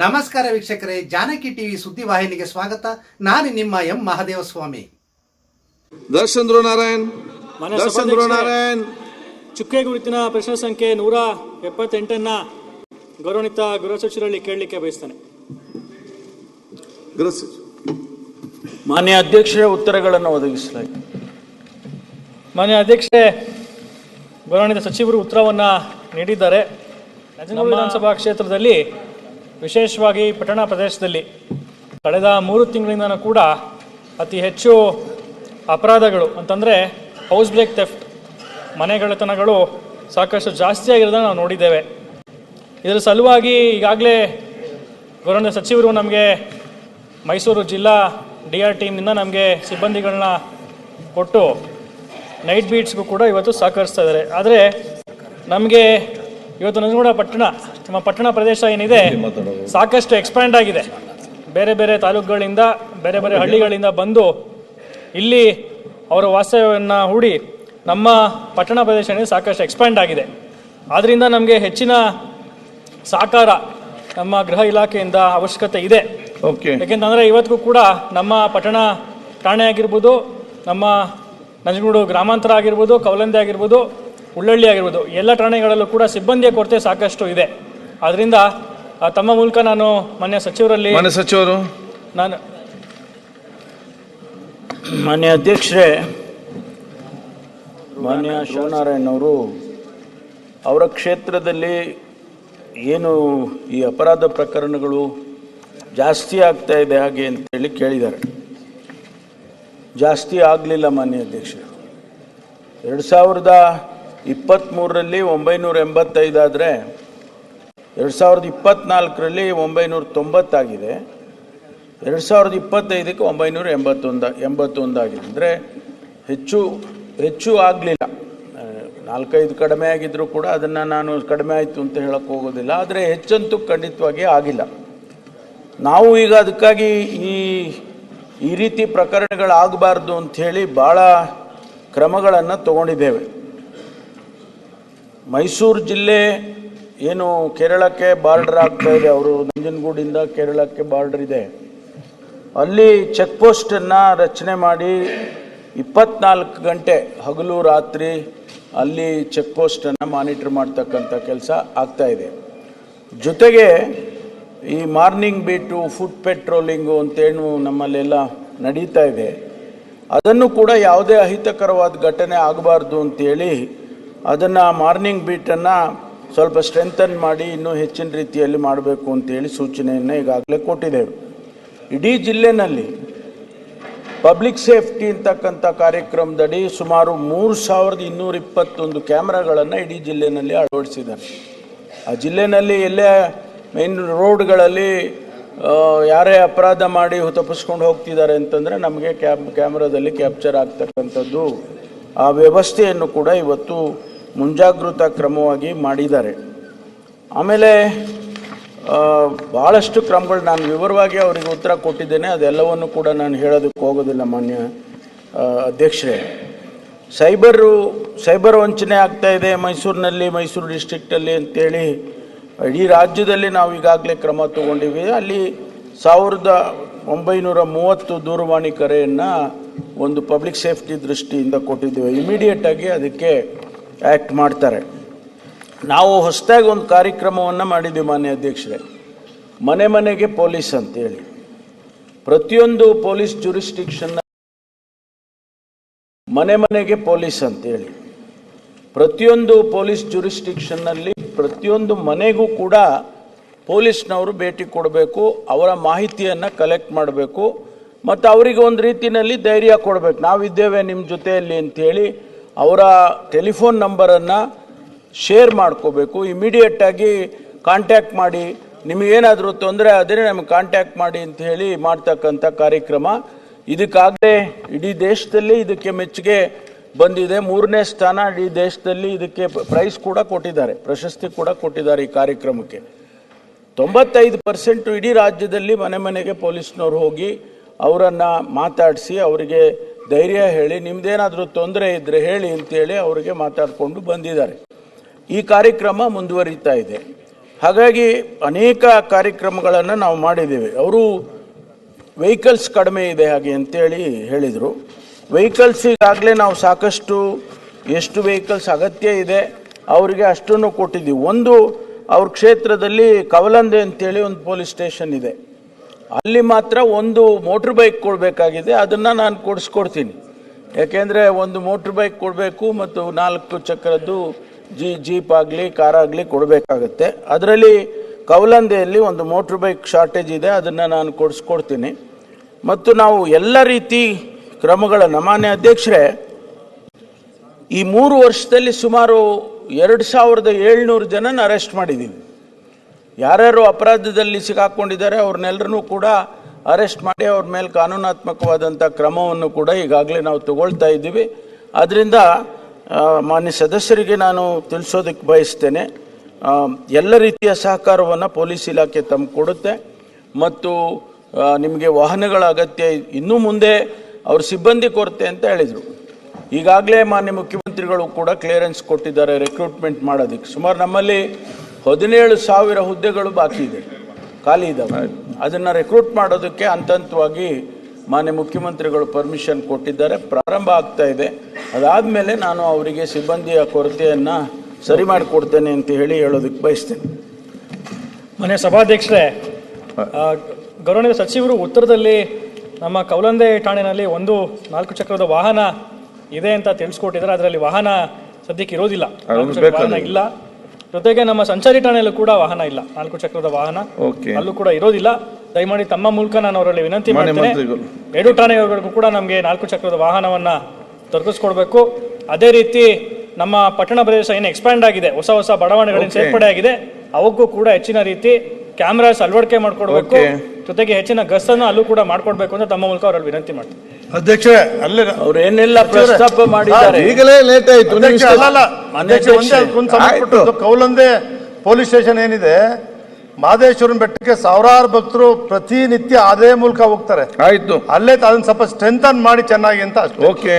ನಮಸ್ಕಾರ ವೀಕ್ಷಕರೇ ಜಾನಕಿ ಟಿವಿ ಸುದ್ದಿ ವಾಹಿನಿಗೆ ಸ್ವಾಗತ. ನಾನು ನಿಮ್ಮ ಎಂ. ಧ್ರುವನಾರಾಯಣ್ ಮಾನ್ಯ ದರ್ಶನ್ ಸಭಾಧ್ಯಕ್ಷರೇ, ಧ್ರುವನಾರಾಯಣ್ ಚುಕ್ಕೆ ಗುರುತಿನ ಪ್ರಶ್ನೆ ಸಂಖ್ಯೆ ನೂರ ಎಪ್ಪತ್ತೆಂಟನ್ನ ಗೌರವಿತ ಗೃಹ ಸಚಿವರಲ್ಲಿ ಕೇಳಲಿಕ್ಕೆ ಬಯಸ್ತಾನೆ. ಗೃಹ ಸಚಿವ. ಮಾನ್ಯ ಅಧ್ಯಕ್ಷರ ಉತ್ತರಗಳನ್ನು ಒದಗಿಸಲಾಗಿದೆ ಮಾನ್ಯ ಅಧ್ಯಕ್ಷೆ ಗೌರವಿತ ಸಚಿವರು ಉತ್ತರವನ್ನು ನೀಡಿದ್ದಾರೆ. ವಿಧಾನಸಭಾ ಕ್ಷೇತ್ರದಲ್ಲಿ ವಿಶೇಷವಾಗಿ ಪಟ್ಟಣ ಪ್ರದೇಶದಲ್ಲಿ ಕಳೆದ ಮೂರು ತಿಂಗಳಿಂದ ಕೂಡ ಅತಿ ಹೆಚ್ಚು ಅಪರಾಧಗಳು ಅಂತಂದರೆ ಹೌಸ್ ಬ್ರೇಕ್ ಥೆಫ್ಟ್ ಮನೆಗಳತನಗಳು ಸಾಕಷ್ಟು ಜಾಸ್ತಿ ಆಗಿರೋದನ್ನು ನಾವು ನೋಡಿದ್ದೇವೆ. ಇದರ ಸಲುವಾಗಿ ಈಗಾಗಲೇ ಗೌರವ ಸಚಿವರು ನಮಗೆ ಮೈಸೂರು ಜಿಲ್ಲಾ ಡಿ ಆರ್ ಟೀಮ್ನಿಂದ ನಮಗೆ ಸಿಬ್ಬಂದಿಗಳನ್ನ ಕೊಟ್ಟು ನೈಟ್ ಬೀಟ್ಸ್ಗೂ ಕೂಡ ಇವತ್ತು ಸಹಕರಿಸ್ತಾ ಇದ್ದಾರೆ. ಆದರೆ ನಮಗೆ ಇವತ್ತು ನಂಜನಗೂಡ ಪಟ್ಟಣ ನಮ್ಮ ಪಟ್ಟಣ ಪ್ರದೇಶ ಏನಿದೆ ಸಾಕಷ್ಟು ಎಕ್ಸ್ಪ್ಯಾಂಡ್ ಆಗಿದೆ. ಬೇರೆ ಬೇರೆ ತಾಲೂಕುಗಳಿಂದ ಬೇರೆ ಬೇರೆ ಹಳ್ಳಿಗಳಿಂದ ಬಂದು ಇಲ್ಲಿ ಅವರ ವಾಸ್ತವ್ಯವನ್ನು ಹೂಡಿ ನಮ್ಮ ಪಟ್ಟಣ ಪ್ರದೇಶ ಏನಿದೆ ಸಾಕಷ್ಟು ಎಕ್ಸ್ಪ್ಯಾಂಡ್ ಆಗಿದೆ. ಆದ್ದರಿಂದ ನಮಗೆ ಹೆಚ್ಚಿನ ಸಾಕಾರ ನಮ್ಮ ಗೃಹ ಇಲಾಖೆಯಿಂದ ಅವಶ್ಯಕತೆ ಇದೆ. ಓಕೆ ಯಾಕೆಂತಂದರೆ ಇವತ್ತಿಗೂ ಕೂಡ ನಮ್ಮ ಪಟ್ಟಣ ಠಾಣೆ ಆಗಿರ್ಬೋದು ನಮ್ಮ ನಂಜನಗೂಡು ಗ್ರಾಮಾಂತರ ಆಗಿರ್ಬೋದು ಕವಲಂದೆ ಆಗಿರ್ಬೋದು ಉಳ್ಳಳ್ಳಿ ಆಗಿರ್ಬೋದು ಎಲ್ಲ ಠಾಣೆಗಳಲ್ಲೂ ಕೂಡ ಸಿಬ್ಬಂದಿಯ ಕೊರತೆ ಸಾಕಷ್ಟು ಇದೆ. ಆದ್ದರಿಂದ ಆ, ತಮ್ಮ ಮೂಲಕ ನಾನು ಮಾನ್ಯ ಸಚಿವರಲ್ಲಿ ಮಾನ್ಯ ಸಚಿವರು. ನಾನು ಮಾನ್ಯ ಅಧ್ಯಕ್ಷರೇ ಮಾನ್ಯ ಶಿವನಾರಾಯಣ್ ಅವರು ಅವರ ಕ್ಷೇತ್ರದಲ್ಲಿ ಏನು ಈ ಅಪರಾಧ ಪ್ರಕರಣಗಳು ಜಾಸ್ತಿ ಆಗ್ತಾ ಇದೆ ಹಾಗೆ ಅಂತೇಳಿ ಕೇಳಿದ್ದಾರೆ. ಜಾಸ್ತಿ ಆಗಲಿಲ್ಲ ಮಾನ್ಯ ಅಧ್ಯಕ್ಷರೇ. ಎರಡು ಸಾವಿರದ ಇಪ್ಪತ್ತ್ಮೂರರಲ್ಲಿ ಒಂಬೈನೂರ ಎಂಬತ್ತೈದಾದರೆ ಎರಡು ಸಾವಿರದ ಇಪ್ಪತ್ತ್ನಾಲ್ಕರಲ್ಲಿ ಒಂಬೈನೂರ ತೊಂಬತ್ತಾಗಿದೆ ಎರಡು ಸಾವಿರದ ಇಪ್ಪತ್ತೈದಕ್ಕೆ ಒಂಬೈನೂರ ಎಂಬತ್ತೊಂದು ಎಂಬತ್ತೊಂದಾಗಿದೆ. ಅಂದರೆ ಹೆಚ್ಚು ಹೆಚ್ಚು ಆಗಲಿಲ್ಲ. ನಾಲ್ಕೈದು ಕಡಿಮೆ ಆಗಿದ್ದರೂ ಕೂಡ ಅದನ್ನು ನಾನು ಕಡಿಮೆ ಆಯಿತು ಅಂತ ಹೇಳಕ್ಕೆ ಹೋಗೋದಿಲ್ಲ. ಆದರೆ ಹೆಚ್ಚಂತೂ ಖಂಡಿತವಾಗಿ ಆಗಿಲ್ಲ. ನಾವು ಈಗ ಅದಕ್ಕಾಗಿ ಈ ಈ ರೀತಿ ಪ್ರಕರಣಗಳಾಗಬಾರ್ದು ಅಂಥೇಳಿ ಭಾಳ ಕ್ರಮಗಳನ್ನು ತಗೊಂಡಿದ್ದೇವೆ. ಮೈಸೂರು ಜಿಲ್ಲೆ ಏನು ಕೇರಳಕ್ಕೆ ಬಾರ್ಡರ್ ಆಗ್ತಾ ಇದೆ. ಅವರು ನಂಜನಗೂಡಿಂದ ಕೇರಳಕ್ಕೆ ಬಾರ್ಡರ್ ಇದೆ. ಅಲ್ಲಿ ಚೆಕ್ ಪೋಸ್ಟನ್ನು ರಚನೆ ಮಾಡಿ ಇಪ್ಪತ್ನಾಲ್ಕು ಗಂಟೆ ಹಗಲು ರಾತ್ರಿ ಅಲ್ಲಿ ಚೆಕ್ ಪೋಸ್ಟನ್ನು ಮಾನಿಟರ್ ಮಾಡ್ತಕ್ಕಂಥ ಕೆಲಸ ಆಗ್ತಾ ಇದೆ. ಜೊತೆಗೆ ಈ ಮಾರ್ನಿಂಗ್ ಬೀಟು, ಫುಡ್ ಪೆಟ್ರೋಲಿಂಗು ಅಂತೇನು ನಮ್ಮಲ್ಲೆಲ್ಲ ನಡೀತಾ ಇದೆ. ಅದನ್ನು ಕೂಡ ಯಾವುದೇ ಅಹಿತಕರವಾದ ಘಟನೆ ಆಗಬಾರ್ದು ಅಂತೇಳಿ ಅದನ್ನು ಮಾರ್ನಿಂಗ್ ಬೀಟನ್ನು ಸ್ವಲ್ಪ ಸ್ಟ್ರೆಂಥನ್ ಮಾಡಿ ಇನ್ನೂ ಹೆಚ್ಚಿನ ರೀತಿಯಲ್ಲಿ ಮಾಡಬೇಕು ಅಂತೇಳಿ ಸೂಚನೆಯನ್ನು ಈಗಾಗಲೇ ಕೊಟ್ಟಿದ್ದೇವೆ. ಇಡೀ ಜಿಲ್ಲೆನಲ್ಲಿ ಪಬ್ಲಿಕ್ ಸೇಫ್ಟಿ ಅಂತಕ್ಕಂಥ ಕಾರ್ಯಕ್ರಮದಡಿ ಸುಮಾರು ಮೂರು ಸಾವಿರದ ಇನ್ನೂರ ಇಪ್ಪತ್ತೊಂದು ಕ್ಯಾಮ್ರಾಗಳನ್ನು ಇಡೀ ಜಿಲ್ಲೆಯಲ್ಲಿ ಅಳವಡಿಸಿದ್ದಾರೆ. ಆ ಜಿಲ್ಲೆಯಲ್ಲಿ ಎಲ್ಲೇ ಮೇನ್ ರೋಡ್ಗಳಲ್ಲಿ ಯಾರೇ ಅಪರಾಧ ಮಾಡಿ ತಪ್ಪಿಸ್ಕೊಂಡು ಹೋಗ್ತಿದ್ದಾರೆ ಅಂತಂದರೆ ನಮಗೆ ಕ್ಯಾಮ್, ಕ್ಯಾಮ್ರಾದಲ್ಲಿ ಕ್ಯಾಪ್ಚರ್ ಆಗ್ತಕ್ಕಂಥದ್ದು ಆ ವ್ಯವಸ್ಥೆಯನ್ನು ಕೂಡ ಇವತ್ತು ಮುಂಜಾಗೃತಾ ಕ್ರಮವಾಗಿ ಮಾಡಿದ್ದಾರೆ. ಆಮೇಲೆ ಭಾಳಷ್ಟು ಕ್ರಮಗಳು ನಾನು ವಿವರವಾಗಿ ಅವರಿಗೆ ಉತ್ತರ ಕೊಟ್ಟಿದ್ದೇನೆ. ಅದೆಲ್ಲವನ್ನು ಕೂಡ ನಾನು ಹೇಳೋದಕ್ಕೆ ಹೋಗೋದಿಲ್ಲ ಮಾನ್ಯ ಅಧ್ಯಕ್ಷರೇ. ಸೈಬರು, ಸೈಬರ್ ವಂಚನೆ ಆಗ್ತಾ ಇದೆ ಮೈಸೂರಿನಲ್ಲಿ, ಮೈಸೂರು ಡಿಸ್ಟ್ರಿಕ್ಟಲ್ಲಿ ಅಂತೇಳಿ ಇಡೀ ರಾಜ್ಯದಲ್ಲಿ ನಾವು ಈಗಾಗಲೇ ಕ್ರಮ ತಗೊಂಡಿವಿ. ಅಲ್ಲಿ ಸಾವಿರದ ಒಂಬೈನೂರ ಮೂವತ್ತು ದೂರವಾಣಿ ಕರೆಯನ್ನು ಒಂದು ಪಬ್ಲಿಕ್ ಸೇಫ್ಟಿ ದೃಷ್ಟಿಯಿಂದ ಕೊಟ್ಟಿದ್ದೇವೆ. ಇಮಿಡಿಯೇಟಾಗಿ ಅದಕ್ಕೆ ಆ್ಯಕ್ಟ್ ಮಾಡ್ತಾರೆ. ನಾವು ಹೊಸದಾಗಿ ಒಂದು ಕಾರ್ಯಕ್ರಮವನ್ನು ಮಾಡಿದ್ವಿ ಮಾನ್ಯ ಅಧ್ಯಕ್ಷರೇ. ಮನೆ ಮನೆಗೆ ಪೊಲೀಸ್ ಅಂತೇಳಿ ಪ್ರತಿಯೊಂದು ಪೊಲೀಸ್ ಜುರಿಸ್ಟಿಕ್ಷನ್ನ ಮನೆ ಮನೆಗೆ ಪೊಲೀಸ್ ಅಂತೇಳಿ ಪ್ರತಿಯೊಂದು ಪೊಲೀಸ್ ಜುರಿಸ್ಟಿಕ್ಷನ್ನಲ್ಲಿ ಪ್ರತಿಯೊಂದು ಮನೆಗೂ ಕೂಡ ಪೊಲೀಸ್ನವರು ಭೇಟಿ ಕೊಡಬೇಕು, ಅವರ ಮಾಹಿತಿಯನ್ನು ಕಲೆಕ್ಟ್ ಮಾಡಬೇಕು, ಮತ್ತು ಅವರಿಗೆ ಒಂದು ರೀತಿಯಲ್ಲಿ ಧೈರ್ಯ ಕೊಡಬೇಕು. ನಾವಿದ್ದೇವೆ ನಿಮ್ಮ ಜೊತೆಯಲ್ಲಿ ಅಂಥೇಳಿ ಅವರ ಟೆಲಿಫೋನ್ ನಂಬರನ್ನು ಶೇರ್ ಮಾಡ್ಕೋಬೇಕು. ಇಮಿಡಿಯೇಟಾಗಿ ಕಾಂಟ್ಯಾಕ್ಟ್ ಮಾಡಿ. ನಿಮಗೇನಾದರೂ ತೊಂದರೆ ಆದರೆ ನಮಗೆ ಕಾಂಟ್ಯಾಕ್ಟ್ ಮಾಡಿ ಅಂತ ಹೇಳಿ ಮಾಡ್ತಕ್ಕಂಥ ಕಾರ್ಯಕ್ರಮ. ಇದಕ್ಕಾಗಲೇ ಇಡೀ ದೇಶದಲ್ಲಿ ಇದಕ್ಕೆ ಮೆಚ್ಚುಗೆ ಬಂದಿದೆ. ಮೂರನೇ ಸ್ಥಾನ ಇಡೀ ದೇಶದಲ್ಲಿ ಇದಕ್ಕೆ ಪ್ರೈಸ್ ಕೂಡ ಕೊಟ್ಟಿದ್ದಾರೆ. ಪ್ರಶಸ್ತಿ ಕೂಡ ಕೊಟ್ಟಿದ್ದಾರೆ ಈ ಕಾರ್ಯಕ್ರಮಕ್ಕೆ. ತೊಂಬತ್ತೈದು ಪರ್ಸೆಂಟು ಇಡೀ ರಾಜ್ಯದಲ್ಲಿ ಮನೆ ಮನೆಗೆ ಪೊಲೀಸ್ನವ್ರು ಹೋಗಿ ಅವರನ್ನು ಮಾತಾಡಿಸಿ ಅವರಿಗೆ ಧೈರ್ಯ ಹೇಳಿ, ನಿಮ್ದೇನಾದರೂ ತೊಂದರೆ ಇದ್ದರೆ ಹೇಳಿ ಅಂತೇಳಿ ಅವರಿಗೆ ಮಾತಾಡಿಕೊಂಡು ಬಂದಿದ್ದಾರೆ. ಈ ಕಾರ್ಯಕ್ರಮ ಮುಂದುವರಿತಾ ಇದೆ. ಹಾಗಾಗಿ ಅನೇಕ ಕಾರ್ಯಕ್ರಮಗಳನ್ನು ನಾವು ಮಾಡಿದ್ದೇವೆ. ಅವರು ವೆಹಿಕಲ್ಸ್ ಕಡಿಮೆ ಇದೆ ಹಾಗೆ ಅಂತೇಳಿ ಹೇಳಿದರು. ವೆಹಿಕಲ್ಸ್ ಈಗಾಗಲೇ ನಾವು ಸಾಕಷ್ಟು, ಎಷ್ಟು ವೆಹಿಕಲ್ಸ್ ಅಗತ್ಯ ಇದೆ, ಅವರಿಗೆ ಅಷ್ಟನ್ನು ಕೊಟ್ಟಿದ್ದೀವಿ. ಒಂದು, ಅವ್ರ ಕ್ಷೇತ್ರದಲ್ಲಿ ಕವಲಂದೆ ಅಂತೇಳಿ ಒಂದು ಪೊಲೀಸ್ ಸ್ಟೇಷನ್ ಇದೆ. ಅಲ್ಲಿ ಮಾತ್ರ ಒಂದು ಮೋಟ್ರ್ ಬೈಕ್ ಕೊಡಬೇಕಾಗಿದೆ, ಅದನ್ನು ನಾನು ಕೊಡಿಸ್ಕೊಡ್ತೀನಿ. ಯಾಕೆಂದರೆ ಒಂದು ಮೋಟ್ರ್ ಬೈಕ್ ಕೊಡಬೇಕು ಮತ್ತು ನಾಲ್ಕು ಚಕ್ರದ್ದು ಜಿ ಜೀಪ್ ಆಗಲಿ ಕಾರ್ ಆಗಲಿ ಕೊಡಬೇಕಾಗತ್ತೆ. ಅದರಲ್ಲಿ ಕವಲಂದೆಯಲ್ಲಿ ಒಂದು ಮೋಟ್ರ್ ಬೈಕ್ ಶಾರ್ಟೇಜ್ ಇದೆ, ಅದನ್ನು ನಾನು ಕೊಡಿಸ್ಕೊಡ್ತೀನಿ. ಮತ್ತು ನಾವು ಎಲ್ಲ ರೀತಿ ಕ್ರಮಗಳನ್ನು, ಮಾನ್ಯ ಅಧ್ಯಕ್ಷರೇ, ಈ ಮೂರು ವರ್ಷದಲ್ಲಿ ಸುಮಾರು ಎರಡು ಸಾವಿರದ ಏಳ್ನೂರು ಜನನ ಅರೆಸ್ಟ್ ಮಾಡಿದ್ದೀವಿ ಯಾರ್ಯಾರು ಅಪರಾಧದಲ್ಲಿ ಸಿಕ್ಕಾಕ್ಕೊಂಡಿದ್ದಾರೆ ಅವ್ರನ್ನೆಲ್ಲರನ್ನೂ ಕೂಡ ಅರೆಸ್ಟ್ ಮಾಡಿ ಅವ್ರ ಮೇಲೆ ಕಾನೂನಾತ್ಮಕವಾದಂಥ ಕ್ರಮವನ್ನು ಕೂಡ ಈಗಾಗಲೇ ನಾವು ತಗೊಳ್ತಾ ಇದ್ದೀವಿ. ಅದರಿಂದ ಆ, ಮಾನ್ಯ ಸದಸ್ಯರಿಗೆ ನಾನು ತಿಳಿಸೋದಕ್ಕೆ ಬಯಸ್ತೇನೆ. ಎಲ್ಲ ರೀತಿಯ ಸಹಕಾರವನ್ನು ಪೊಲೀಸ್ ಇಲಾಖೆ ತಮ್ಮ ಕೊಡುತ್ತೆ ಮತ್ತು ನಿಮಗೆ ವಾಹನಗಳ ಅಗತ್ಯ ಇನ್ನೂ ಮುಂದೆ ಅವ್ರ ಸಿಬ್ಬಂದಿ ಕೊರತೆ ಅಂತ ಹೇಳಿದರು. ಈಗಾಗಲೇ ಮಾನ್ಯ ಮುಖ್ಯಮಂತ್ರಿಗಳು ಕೂಡ ಕ್ಲಿಯರೆನ್ಸ್ ಕೊಟ್ಟಿದ್ದಾರೆ ರಿಕ್ರೂಟ್ಮೆಂಟ್ ಮಾಡೋದಕ್ಕೆ. ಸುಮಾರು ನಮ್ಮಲ್ಲಿ ಹದಿನೇಳು ಸಾವಿರ ಹುದ್ದೆಗಳು ಬಾಕಿ ಇದೆ. ಖಾಲಿ ಇದ್ದಾವೆ ಅದನ್ನು ರೆಕ್ರೂಟ್ ಮಾಡೋದಕ್ಕೆ ಹಂತ ಹಂತವಾಗಿ ಮಾನ್ಯ ಮುಖ್ಯಮಂತ್ರಿಗಳು ಪರ್ಮಿಷನ್ ಕೊಟ್ಟಿದ್ದಾರೆ. ಪ್ರಾರಂಭ ಆಗ್ತಾ ಇದೆ. ಅದಾದಮೇಲೆ ನಾನು ಅವರಿಗೆ ಸಿಬ್ಬಂದಿಯ ಕೊರತೆಯನ್ನು ಸರಿ ಮಾಡಿಕೊಡ್ತೇನೆ ಅಂತ ಹೇಳಿ ಹೇಳೋದಕ್ಕೆ ಬಯಸ್ತೇನೆ. ಮನೆ ಸಭಾಧ್ಯಕ್ಷರೇ ಗೌರವನೀಯ ಸಚಿವರು ಉತ್ತರದಲ್ಲಿ ನಮ್ಮ ಕೌಲಂದೆ ಠಾಣೆನಲ್ಲಿ ಒಂದು ನಾಲ್ಕು ಚಕ್ರದ ವಾಹನ ಇದೆ ಅಂತ ತಿಳಿಸ್ಕೊಟ್ಟಿದ್ದಾರೆ. ಅದರಲ್ಲಿ ವಾಹನ ಸದ್ಯಕ್ಕೆ ಇರೋದಿಲ್ಲ. ವಾಹನ ಇಲ್ಲ. ಜೊತೆಗೆ ನಮ್ಮ ಸಂಚಾರಿ ಠಾಣೆಯಲ್ಲೂ ಕೂಡ ವಾಹನ ಇಲ್ಲ. ನಾಲ್ಕು ಚಕ್ರದ ವಾಹನ. ಓಕೆ ಅಲ್ಲೂ ಕೂಡ ಇರೋದಿಲ್ಲ. ದಯಮಾಡಿ ತಮ್ಮ ಮೂಲಕ ನಾನು ಅವರಲ್ಲಿ ವಿನಂತಿ ಮಾನ್ಯ ಮಾಡ್ತೇನೆ. ಮಂತ್ರಿಗಳು. ಎರಡು ಠಾಣೆಯವರೆಗೂ ಕೂಡ ನಮಗೆ ನಾಲ್ಕು ಚಕ್ರದ ವಾಹನವನ್ನ ದೊರಕಿಸ್ಕೊಡ್ಬೇಕು ಅದೇ ರೀತಿ ನಮ್ಮ ಪಟ್ಟಣ ಪ್ರದೇಶ ಏನು ಎಕ್ಸ್ಪ್ಯಾಂಡ್ ಆಗಿದೆ. ಹೊಸ ಹೊಸ ಬಡಾವಣೆಗಳಿಂದ Okay. ಸೇರ್ಪಡೆ ಆಗಿದೆ. ಅವಕ್ಕೂ ಕೂಡ ಹೆಚ್ಚಿನ ರೀತಿ ಕ್ಯಾಮ್ರಾಸ್ ಅಳವಡಿಕೆ ಮಾಡ್ಕೊಡ್ಬೇಕು. Okay. ಜೊತೆಗೆ ಹೆಚ್ಚಿನ ಗಸ್ತನ್ನು ಅಲ್ಲೂ ಕೂಡ ಮಾಡ್ಕೊಡ್ಬೇಕು ಅಂತ ತಮ್ಮ ಮೂಲಕ ಅವರಲ್ಲಿ ವಿನಂತಿ ಮಾಡ್ತೀನಿ. ಅಧ್ಯಕ್ಷರೇ ಅಲ್ಲೇ ಅವ್ರು ಏನೆಲ್ಲ ಪ್ರಸ್ತಾಪ ಮಾಡಿದ್ದಾರೆ? ಈಗಲೇ ಲೇಟ್ ಆಯ್ತು ಅಧ್ಯಕ್ಷ ಅಲ್ಲಲ್ಲ ಅಧ್ಯಕ್ಷ ಒಂದೇ ಅಧ್ಯಕ್ಷ, ಅದಕ್ಕೊಂದು. ಕೌಲಂದೆ ಪೊಲೀಸ್ ಸ್ಟೇಷನ್ ಏನಿದೆ ಮಾದೇಶ್ವರನ ಬೆಟ್ಟಕ್ಕೆ ಸಾವಿರಾರು ಭಕ್ತರು ಪ್ರತಿನಿತ್ಯ ಅದೇ ಮೂಲಕ ಹೋಗ್ತಾರೆ. ಆಯ್ತು. ಅಲ್ಲೇ ಅದನ್ನ ಸ್ವಲ್ಪ ಸ್ಟ್ರೆಂಥನ್ ಮಾಡಿ ಚೆನ್ನಾಗಿ ಅಂತ ಅಷ್ಟೇ. ಓಕೆ.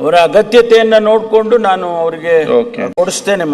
ಅವರ ಅಗತ್ಯತೆಯನ್ನು ನೋಡಿಕೊಂಡು ನಾನು ಅವರಿಗೆ. ಕೊಡಿಸ್ತೇನೆ